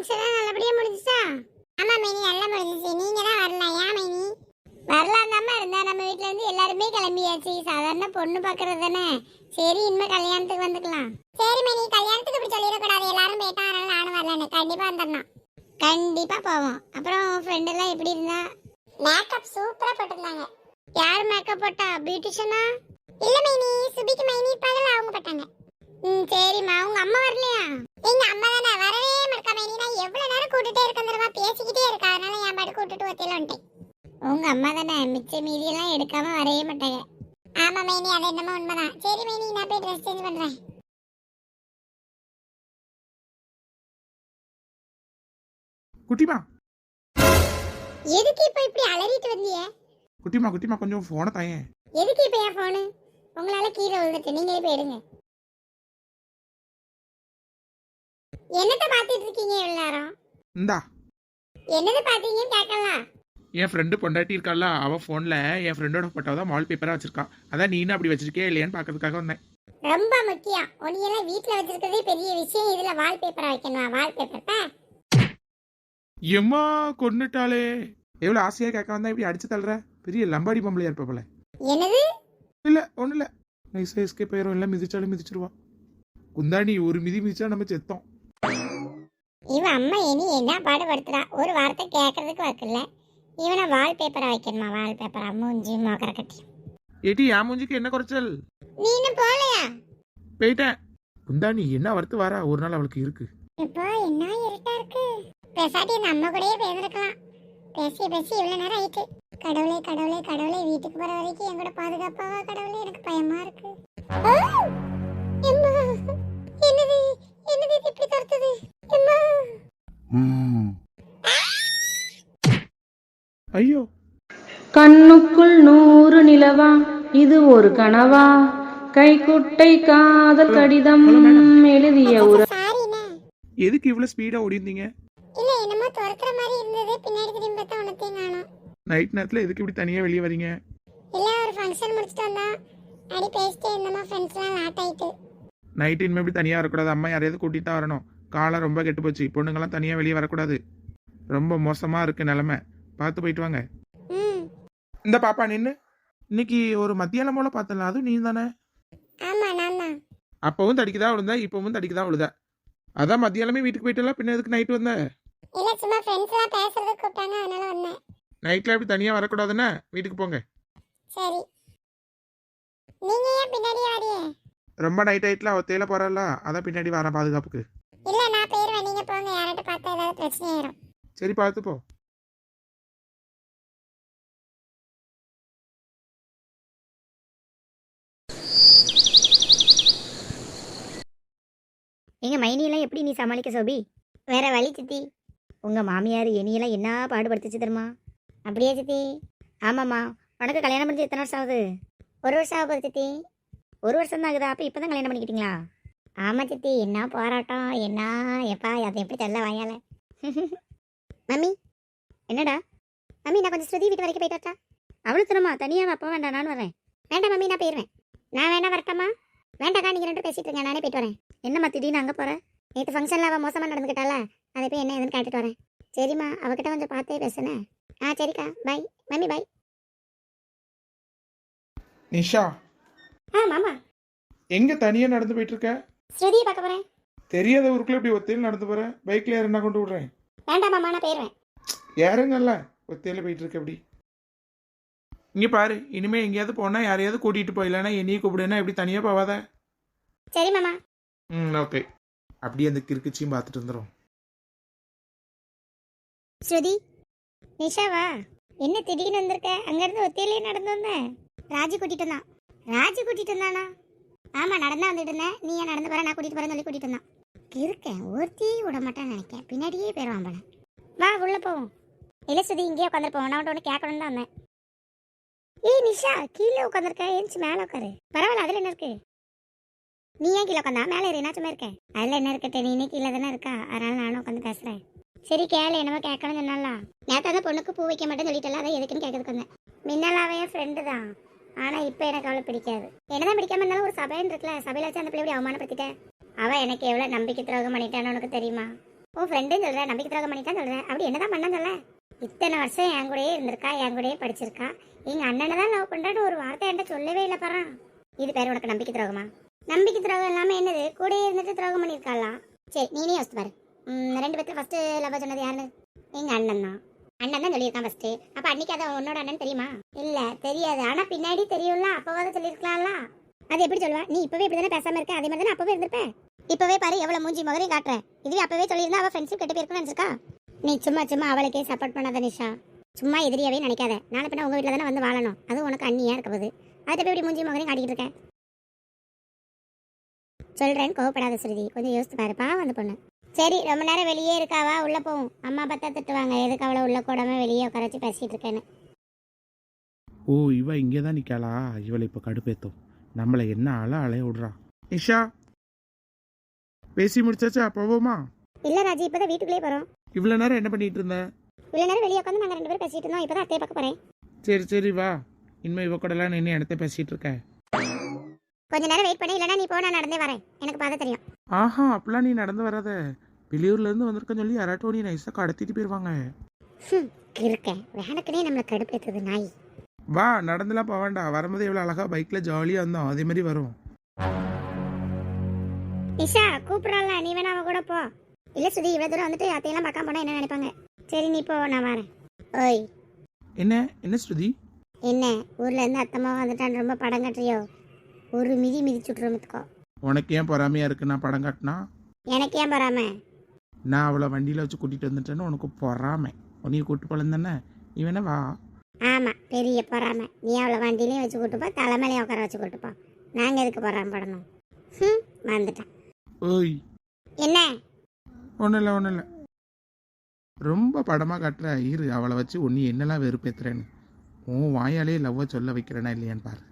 Function நல்லபடியா முடிஞ்சுச்சா? ஆமா மைனி நல்லா முடிஞ்சுச்சு. நீங்க தான் வரல. ஏன் மைனி? வரலாம் தாம்மா இருந்தா நம்ம வீட்ல இருந்து எல்லாருமே கிளம்பியாச்சு. சாதாரண பொண்ணு பாக்குறது தானே. சரி இனிமே கல்யாணத்துக்கு வந்துக்கலாம். சரி மைனி கல்யாணத்துக்கு இப்படி சொல்லிடக்கூடாது. எல்லாரும் போயிட்டா அதனால நானும் வரலன்னு. கண்டிப்பா வந்துடணும். கண்டிப்பா போவோம். அப்புறம் ஃப்ரெண்ட் எல்லாம் எப்படி இருந்தா? மேக்கப் சூப்பரா போட்டிருந்தாங்க. யார் மேக்கப் போட்டா? பியூட்டிஷனா இல்ல மைனி சுபிக்கு மைனி பகல அவங்க போட்டாங்க. ம் சரிம்மா. உங்க அம்மா வரலையா? எங்க அம்மா தானே வரவே மாட்டா மைனி நான் எவ்வளவு நேரம் கூட்டிட்டே இருக்கேன் தெரியுமா? பேசிக்கிட்டே இருக்கா. அதனால என் பாட்டு கூட்டிட்டு ஒத்தையில வந்துட்டேன் உங்க அம்மா தானே? மிச்ச மீதி எல்லாம் எடுக்காம வரவே மாட்டாங்க. ஆமா மைனி அது என்னமோ உண்மைதான். சரி மைனி நான் போய் ட்ரெஸ் சேஞ்ச் பண்றேன். குட்டிமா. எதுக்கு இப்ப இப்படி அலறிட்டு வந்தியே? குட்டிமா குட்டிமா கொஞ்சம் ஃபோனை தாயேன் எதுக்கு இப்ப என் போனு உங்களால கீழே விழுந்துட்டு நீங்களே போய் என்னத்த பாத்துட்டு இருக்கீங்க இவ்வளவு நேரம்? இந்தா. என்னது பாத்தீங்கன்னு கேட்கலாம் என் ஃப்ரெண்டு பொண்டாட்டி இருக்கால அவ ஃபோனில் என் ஃப்ரெண்டோட ஃபோட்டோ தான் வால் பேப்பராக வச்சிருக்கான் அதான் நீனும் அப்படி வச்சிருக்கே இல்லையான்னு பார்க்கறதுக்காக வந்தேன். ரொம்ப முக்கியம். உனியெல்லாம் வீட்ல வச்சிருக்கிறதே பெரிய விஷயம். இதுல வால்பேப்பரா வைக்கணும்? வால்பேப்பர் எம்மா கொன்னுட்டாளே. எவ்வளோ ஆசையாக கேட்க வந்தா இப்படி அடிச்சு தள்ளுற? பெரிய லம்பாடி பொம்பளையா இருப்ப போல. என்னது? இல்லை ஒன்றும் இல்லை நைஸாக எஸ்கேப் ஆயிரும். எல்லாம் மிதிச்சாலும் மிதிச்சிருவா குந்தாணி ஒரு மிதி மிதிச்சா நம்ம செத்தோம். இவன் அம்மா இனி என்ன பாடுபடுத்துறா? ஒரு வார்த்தை கேட்கறதுக்கு வக்கில்ல இவனை வால்பேப்பரா வைக்கணுமா? வால்பேப்பரா மூஞ்சி மோக்கர கட்டி. ஏட்டி என் மூஞ்சிக்கு என்ன குறைச்சல்? நீ இன்னும் போகலையா? போயிட்டேன். குந்தாணி என்ன வரத்து வாரா? ஒரு நாள் அவளுக்கு இருக்கு. இப்போ என்ன இருட்டா இருக்கு? பேசாட்டி இந்த அம்மா கூடயே பேசிருக்கலாம். பேசி பேசி இவ்வளவு நேரம் ஆயிட்டு. கடவுளே கடவுளே கடவுளே வீட்டுக்கு போற வரைக்கும் என் கூட பாதுகாப்பாவா கடவுளே? எனக்கு பயமா இருக்கு! என்னது? என்னது இப்படி துரத்துது! ஐயோ. கண்ணுக்குள் நூறு நிலவா இது ஒரு கனவா? கைக்குட்டை காதல் கடிதம் எழுதிய உற சாரிண்ணே எதுக்கு இவ்வளோ ஸ்பீடாக ஓடிந்தீங்க இல்ல என்னமோ துரத்துற மாதிரி இருந்தது பின்னாடி திரும்பி பார்த்தா உனத்தையும் காணோம். நைட் நேரத்தில் எதுக்கு இப்படி தனியாக வெளியே வரீங்க? இல்ல ஒரு ஃபங்க்ஷன் முடிச்சிட்டு வந்தா அடி பேசிட்டே இருந்தோமா ஃப்ரெண்ட்ஸ்லாம் லாட் ஆயிட்டு. நைட் இனிமேல் இப்படி தனியாக வரக்கூடாது அம்மா யாரையாவது கூட்டிட்டு தான் வரணும். காலம் ரொம்ப கெட்டு போச்சு. பொண்ணுங்கெல்லாம் தனியாக வெளியே வரக்கூடாது. ரொம்ப மோசமாக இருக்கு நிலமை. பார்த்து போயிட்டு வாங்க. இந்த பாப்பா நின்று இன்னைக்கு ஒரு மத்தியானம் போல பார்த்தல. அதுவும் நீ தானே? அப்பவும் தடிக்குதா விழுந்தா இப்பவும் தடிக்குதா விழுதா அதான் மத்தியானமே வீட்டுக்கு போயிட்டல. பின்ன எதுக்கு நைட் வந்த? இல்ல சும்மா ஃப்ரெண்ட்ஸ் எல்லாம் பேசுறதுக்கு கூப்பிட்டாங்க. அதனால வந்தேன். நைட்டில் இப்படி தனியாக வரக்கூடாதுன்னு? வீட்டுக்கு போங்க. சரி. நீங்க ஏன் பின்னாடியே வரியே ரொம்ப நைட் ஆயிட்டுல ஒத்தையில போறல அதான் பின்னாடி வரேன் பாதுகாப்புக்கு. இல்ல நான் போயிருவேன். நீங்க போங்க. யார்கிட்ட பார்த்தா ஏதாவது பிரச்சனை ஆயிரும். சரி பார்த்து போ. எங்க மைனியெல்லாம் எப்படி நீ சமாளிக்க சோபி? வேற வழி சித்தி. உங்க மாமியார் இனியெல்லாம் என்ன பாடுபடுத்துச்சு தெரியுமா? அப்படியே சித்தி? ஆமாம்மா. உனக்கு கல்யாணம் பண்ணி எத்தனை வருஷம் ஆகுது? ஒரு வருஷம் ஆக போகுது சித்தி. ஒரு வருஷம் தான் ஆகுதா? அப்போ இப்போ தான் கல்யாணம் பண்ணிக்கிட்டீங்களா? ஆமா சித்தி என்ன போராட்டம்? என்ன? எப்பா அதை எப்படி தெரியல வாயால? மம்மி என்னடா? மம்மி நான் கொஞ்சம் ஸ்ருதி வீட்டு வரைக்கும் போயிட்டு வரட்டா? அவ்வளோ தரமா தனியாக அப்பா வேண்டாம் நான் வரேன். வேண்டாம் மம்மி நான் போயிருவேன். நான் வேணா வரட்டாமா? வேண்டாக்கா நீங்க ரெண்டு பேசிட்டு இருங்க நானே போயிட்டு வரேன். என்னம்மா திடீர்னு அங்கே போகிற நேற்று ஃபங்க்ஷனில் அவள் மோசமாக நடந்துக்கிட்டால அதை போய் என்ன ஏதுன்னு கேட்டுட்டு வரேன். சரிம்மா அவகிட்ட கொஞ்சம் பார்த்தே பேசுனேன். ஆ சரிக்கா பாய் மம்மி பாய் நிஷா. ஆ மாமா. எங்க தனியா நடந்து போயிட்டு இருக்க? ஸ்ருதியை பார்க்க போகிறேன் தெரியாத ஊருக்குள்ள இப்படி ஒத்தையில நடந்து போற? பைக்ல யார் என்ன கொண்டு விடுறேன்? வேண்டாம் மாமா நான் போயிடுவேன் யாருங்கல்ல? ஒத்தையில போயிட்டு இருக்க அப்படி. இங்க பாரு இனிமே எங்கேயாவது போனா யாரையாவது கூட்டிட்டு போயிடலன்னா என்னையும் கூப்பிடுனா எப்படி தனியா போவாத. சரி மாமா. ம் ஓகே அப்படியே அந்த கிறுக்குச்சியும் பார்த்துட்டு வந்துடும் ஸ்ருதி நிஷாவா என்ன திடீர்னு வந்திருக்க? அங்கேருந்து ஒத்தையிலே நடந்து வந்தேன். ராஜு கூட்டிட்டு வந்தான். ராஜு கூட்டிட்டு வந்தானா? ஆமா நடந்தா வந்துட்டு இருந்தேன். நீ ஏன் நடந்து போற? நான் கூட்டிட்டு போறேன்னு சொல்லி கூட்டிட்டு இருந்தான் இருக்கேன். ஒருத்தி விட மாட்டேன்னு நினைக்கேன் பின்னாடியே போயிடுவான் போல. வா உள்ள போவோம். இல்ல சுதி இங்கேயே உட்காந்துருப்போம் நான் ஒன்று கேட்கணும்னு தான் வந்தேன். ஏய் நிஷா கீழே உட்காந்துருக்க ஏஞ்சி மேலே உட்காரு. பரவாயில்ல அதில் என்ன இருக்கு? நீ ஏன் கீழே உட்காந்தா? மேலே ஏறி என்ன சும்மா இருக்கேன். அதில் என்ன இருக்கட்டே நீ கீழே தானே இருக்கா? அதனால நானும் உட்காந்து பேசுறேன். சரி கேளு என்னமோ கேட்கணும்னு சொன்னாலாம் நேற்று அந்த பொண்ணுக்கு பூ வைக்க மாட்டேன்னு சொல்லிட்டல அதை எதுக்குன்னு கேட்கறதுக்கு வந்தேன். மின்னலாவே என் ஃப்ரெண்டு தான். ஆனால் இப்போ எனக்கு அவளை பிடிக்காது. என்னதான் பிடிக்காம இருந்தாலும் ஒரு சபைன்னு இருக்குல்ல சபையில் வச்சு அந்த பிள்ளை அவமானப்படுத்திட்டேன் அவள் எனக்கு எவ்வளோ நம்பிக்கை துரோகம் பண்ணிட்டான்னு உனக்கு தெரியுமா? உன் ஃப்ரெண்டுன்னு சொல்கிறேன் நம்பிக்கை துரோகம் பண்ணிட்டான்னு சொல்கிறேன் அப்படி என்னதான் பண்ண சொல்ல? இத்தனை வருஷம் என் கூடயே இருந்திருக்கா என் கூடயே படிச்சிருக்கா. எங்கள் அண்ணனை தான் லவ் பண்ணுறான்னு ஒரு வார்த்தை என்கிட்ட சொல்லவே இல்லை பாரா இது பேர் உனக்கு நம்பிக்கை துரோகமா? நம்பிக்கை துரோகம் இல்லாமல் என்னது? கூடயே இருந்துட்டு துரோகம் பண்ணியிருக்காளா? சரி நீனே யோசித்து பாரு. ம், ரெண்டு பேர்த்து ஃபஸ்ட்டு லவ் சொன்னது யாருன்னு எங்கள் அண்ணன் தான். அண்ணன் தான் சொல்லியிருக்கான் ஃபர்ஸ்ட் அப்ப அன்னைக்கு அதை உன்னோட அண்ணன் தெரியுமா? இல்ல தெரியாது. ஆனா பின்னாடி தெரியும்ல அப்பவாத சொல்லியிருக்கலாம்ல. அது எப்படி சொல்லுவா? நீ இப்பவே இப்படி தானே பேசாம இருக்க? அதே மாதிரி தானே அப்பவே இருந்திருப்பேன் இப்பவே பாரு எவ்வளவு மூஞ்சி முகரையும் காட்டுற. இதுவே அப்பவே சொல்லியிருந்தா அவ ஃப்ரெண்ட்ஷிப் கெட்டு போயிருக்குன்னு நினைச்சிருக்கா? நீ சும்மா சும்மா அவளுக்கே சப்போர்ட் பண்ணாத நிஷா. சும்மா எதிரியாவே நினைக்காத. நாளை பின்ன உங்க வீட்டில் தானே வந்து வாழணும். அதுவும் உனக்கு அண்ணியா இருக்க போகுது. அதை போய் இப்படி மூஞ்சி முகரையும் காட்டிக்கிட்டு இருக்கேன் சொல்றேன் கோவப்படாத ஸ்ருதி. கொஞ்சம் யோசித்து பாருப்பா அந்த பொண்ணு. சரி ரொம்ப நேரம் வெளியே இருக்காவா உள்ள போவும். அம்மா பார்த்தா திட்டுவாங்க. எதுக்கு அவளை உள்ள கூடாம வெளியே உட்கார வச்சு பேசிட்டு இருக்கேன்னு. ஓ இவ இங்கே தான் நிற்காளா இவளை இப்போ கடுப்பேத்தும். நம்மளை என்ன ஆள அலைய விடுறா? நிஷா! பேசி முடிச்சாச்சா? போவோமா? இல்ல ராஜி இப்பதான் வீட்டுக்குள்ளே போறோம். இவ்வளோ நேரம் என்ன பண்ணிட்டு இருந்த? இவ்வளவு நேரம் வெளியே உட்காந்து நாங்க ரெண்டு பேரும் பேசிட்டு இருந்தோம். இப்பதான் அத்தையை பார்க்க போறேன். சரி சரி வா. இனிமே இவ கூடலாம் நின்று இடத்த பேசிட்டு இருக்க? கொஞ்ச நேரம் வெயிட் பண்ணி இல்லைன்னா நீ போ நான் நடந்தே வரேன். எனக்கு பார்த்து தெரியும். ஆஹா அப்பெல்லாம் நீ நடந்து வராத. வெளியூர்ல இருந்து வந்திருக்கன்னு சொல்லி யாராட்டும் நீ நைஸாக கடத்திட்டு போயிடுவாங்க இருக்கேன். வேணக்குனே நம்மளை கடுப்பேத்துது நாய். வா நடந்துலாம் போக வேண்டாம் வரும்போது எவ்வளோ அழகா பைக்கில் ஜாலியாக இருந்தோம் அதே மாதிரி வரும். நிஷா கூப்பிடறான்ல. நீ வேணா அவ கூட போ. இல்ல சுதி இவ்வளவு தூரம் வந்துட்டு அத்தையெல்லாம் பார்க்காம போனா என்ன நினைப்பாங்க? சரி நீ போ நான் வரேன். ஓய். என்ன? என்ன ஸ்ருதி என்ன? ஊர்ல இருந்து அத்தம்மா வந்துட்டான் ரொம்ப படம் கட்டுறியோ? ஒரு மிதி மிதிச்சு விட்டுருமத்துக்கோ உனக்கு ஏன் பொறாமையா இருக்கு? நான் படம் காட்டினா? எனக்கு ஏன் பராம நான் அவளை வண்டியில் வச்சு கூட்டிகிட்டு வந்துட்டேன்னு உனக்கு பொறாமை. உன்னைய கூட்டு போலன்னு தானே? நீ வேணா வா. ஆமா பெரிய பொறாம. நீ அவளை வண்டியிலையும் வச்சு கூட்டுப்பா தலைமையிலையும் உட்கார வச்சு கூட்டுப்பா நாங்க எதுக்கு பொறாம படணும்? ஹம், வந்துட்டேன். ஓய். என்ன? ஒன்றும் இல்லை ஒன்றும் இல்லை. ரொம்ப படமாக காட்டுற இரு அவளை வச்சு ஒன்று என்னெல்லாம் வெறுப்பேத்துறேன்னு. உன் வாயாலே லவ்வை சொல்ல வைக்கிறேனா இல்லையான்னு பாரு.